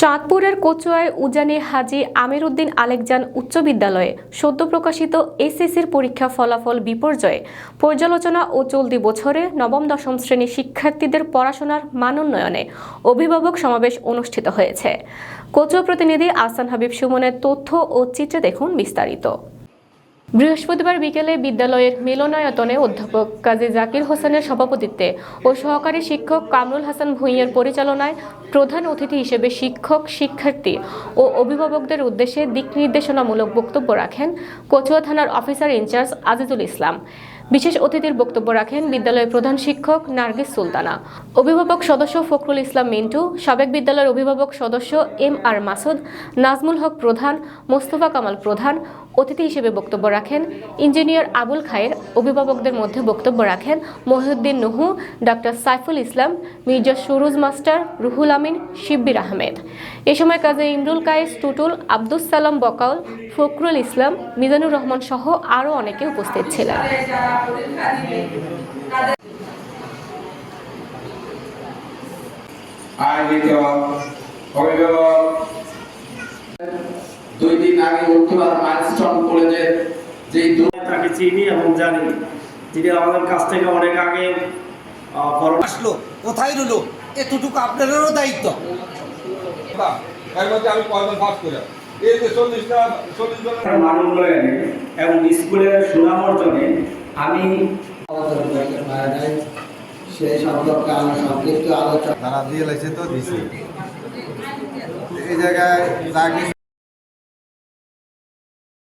চাঁদপুরের কচুয়ায় উজানি হাজি আমির উদ্দিন আলেকজান উচ্চ বিদ্যালয়ে সদ্য প্রকাশিত এসএসসির পরীক্ষা ফলাফল বিপর্যয়ে। পর্যালোচনা ও চলতি বছরে নবম দশম শ্রেণির শিক্ষার্থীদের পড়াশোনার মানোন্নয়নে অভিভাবক সমাবেশ অনুষ্ঠিত হয়েছে। কচুয়া প্রতিনিধি আসান হাবিব সুমনের তথ্য ও চিত্রে দেখুন বিস্তারিত। বৃহস্পতিবার বিকেলে বিদ্যালয়ের মিলনায়তনে অধ্যাপক কাজী জাকির হোসেনের সভাপতিত্বে ও সহকারী শিক্ষক কামরুল হাসান ভূঁইয়ার পরিচালনায় প্রধান অতিথি হিসেবে শিক্ষক, শিক্ষার্থী ও অভিভাবকদের উদ্দেশ্যে দিক নির্দেশনামূলক বক্তব্য রাখেন কচুয়া থানার অফিসার ইনচার্জ আজিজুল ইসলাম। বিশেষ অতিথির বক্তব্য রাখেন বিদ্যালয়ের প্রধান শিক্ষক নার্গিস সুলতানা। অভিভাবক সদস্য ফখরুল ইসলাম মিন্টু, সাবেক বিদ্যালয়ের অভিভাবক সদস্য এম আর মাসুদ, নাজমুল হক প্রধান, মোস্তফা কামাল প্রধান, অতিথি হিসেবে বক্তব্য রাখেন ইঞ্জিনিয়ার আবুল খায়ের, অভিভাবকদের মধ্যে বক্তব্য রাখেন মহিউদ্দিন নুহু ডক্টর সাইফুল ইসলাম, মির্জা সুরুজ মাস্টার, রুহুল আমিন, শিব্বির আহমেদ। এ সময় কাজী ইমরুল কায়েস, টুটুল, আব্দুস সালাম বকাউল, ফখরুল ইসলাম, মিজানুর রহমান সহ আরও অনেকে উপস্থিত ছিলেন। আয়োজিত অভিভাবক দুই দিন আগে উত্তর মাইলস্টোন কলেজের যে তাকে চিনি এবং জানি তিনি আমাদের কাছ থেকে অনেক আগে আসলো কোথায় রইল? এতটুকু আপনাদেরও দায়িত্ব। না, এর মধ্যে আমি কয়জন পাস করে। এই যে চল্লিশটা চল্লিশ জনের মান এবং স্কুলের সুনাম অর্জনে আমি সেই সম্পর্কে আমরা সংক্ষিপ্ত আলোচনা। দিয়ে তো এই জায়গায়